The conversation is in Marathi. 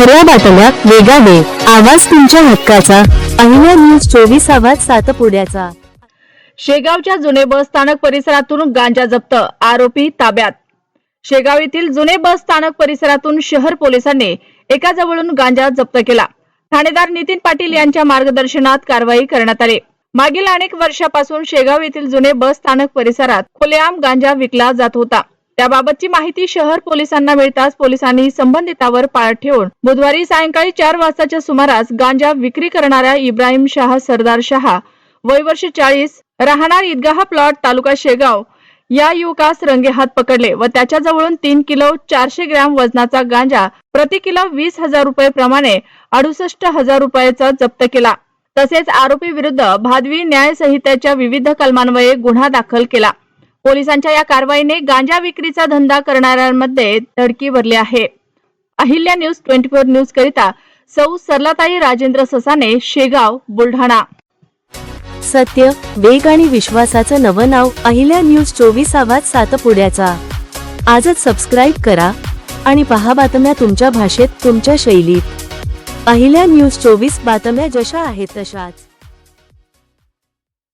खऱ्या बातम्या वेगाने आवाज तुमच्या हक्काचा. अहिल्या न्यूज चोवीस आवाज सातपुड्याचा शेगावच्या जुने बस स्थानक परिसरातून गांजा जप्त आरोपी ताब्यात. शेगाव येथील जुने बस स्थानक परिसरातून शहर पोलिसांनी एका जवळून गांजा जप्त केला. ठाणेदार नितीन पाटील यांच्या मार्गदर्शनात कारवाई करण्यात आली. मागील अनेक वर्षापासून शेगाव येथील जुने बस स्थानक परिसरात खुलेआम गांजा विकला जात होता. त्याबाबतची माहिती शहर पोलिसांना मिळताच पोलिसांनी संबंधितावर पाळत ठेवून बुधवारी सायंकाळी चार वाजताच्या सुमारास गांजा विक्री करणाऱ्या इब्राहिम शाह सरदार शहा वयवर्ष चाळीस राहणार ईदगाह प्लॉट तालुका शेगाव या युवकास रंगेहात पकडले व त्याच्याजवळून तीन किलो चारशे ग्रॅम वजनाचा गांजा प्रति किलो वीस हजार रुपये प्रमाणे अडुसष्ट हजार रुपयाचा जप्त केला. तसेच आरोपी विरुद्ध भादवी न्याय संहितेच्या विविध कलमान्वये गुन्हा दाखल केला. पोलिसांच्या या कारवाईने गांजा विक्रीचा धंदा करणाऱ्यांमध्ये धडकी भरली आहे. Ahilya news twenty four news करिता सौ सरलाताई राजेंद्र ससाने शेगाव बुलढाणा. सत्य वेग आणि विश्वासाचं नवं नाव अहिल्या न्यूज चोवीस आवाज सातपुड्याचा. आजच सबस्क्राईब करा आणि पहा बातम्या तुमच्या भाषेत तुमच्या शैलीत. अहिल्या न्यूज चोवीस बातम्या जशा आहेत तशाच.